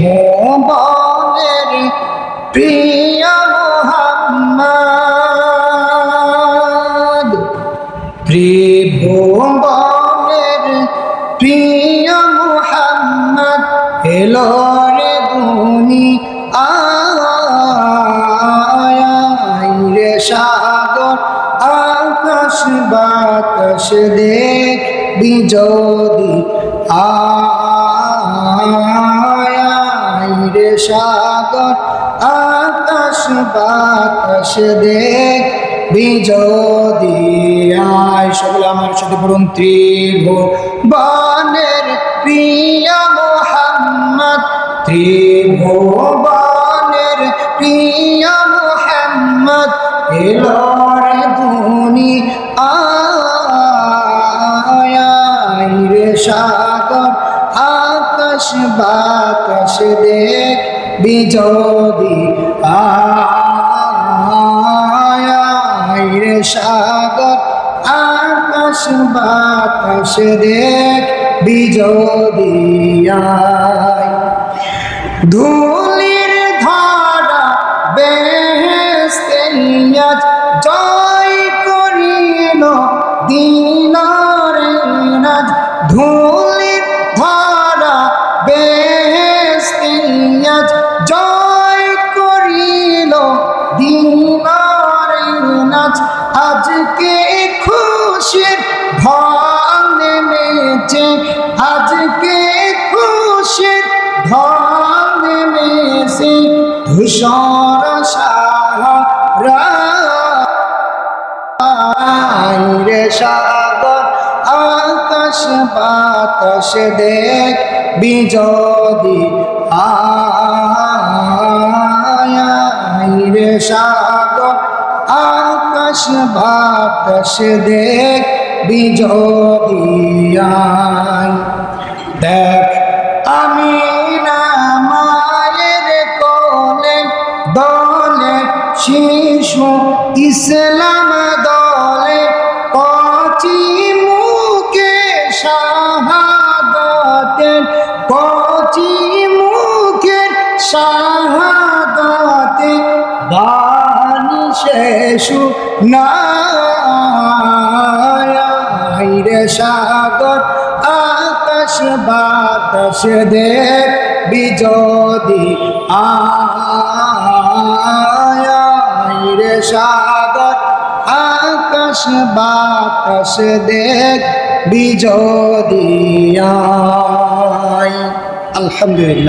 ভুবনের প্রিয় মোহাম্মদ। ত্রিভুবনের প্রিয় মোহাম্মদ, এলো রে দুনি আয় সাগর, আকাশ বাতাস দেখ বিজোদি আয় সাগর, আকাশ বাতাস দেখ বিজোদিয়ায় সকলে আমার সাথে পড়ুন ত্রিভুবনের প্রিয় মোহাম্মদ, ত্রিভুবনের প্রিয় মোহাম্মদ এলোর দুনি আয় রে সাগর, আকাশ বাতাস দেখ বিজোদি আয়ের সাগর আকাশ বাতাস দেখ বিজদি ধুলির ধারা বেহেস্তেয়াজ জয় নেমেছে আজকে খুশির ঢল নেমেছে ধূসর সাহারা সাগর, আকাশ বাতাস দেখ বিজদি আয় রে সাগর, আকাশ বাতাস দেখ বিজদিয়ায় দেখ, আমি না মায়ের কোলে দলে শিশু, ইসলাম দলে কচি মুখে শাহাদাতের কচি মুখের শাহাদাতে শেষু রে সাগর আকাশ বাতাস দেখ বিজদি আয় সাগর আকাশ বাতাস দেখ আলহামদুলিল্লাহ।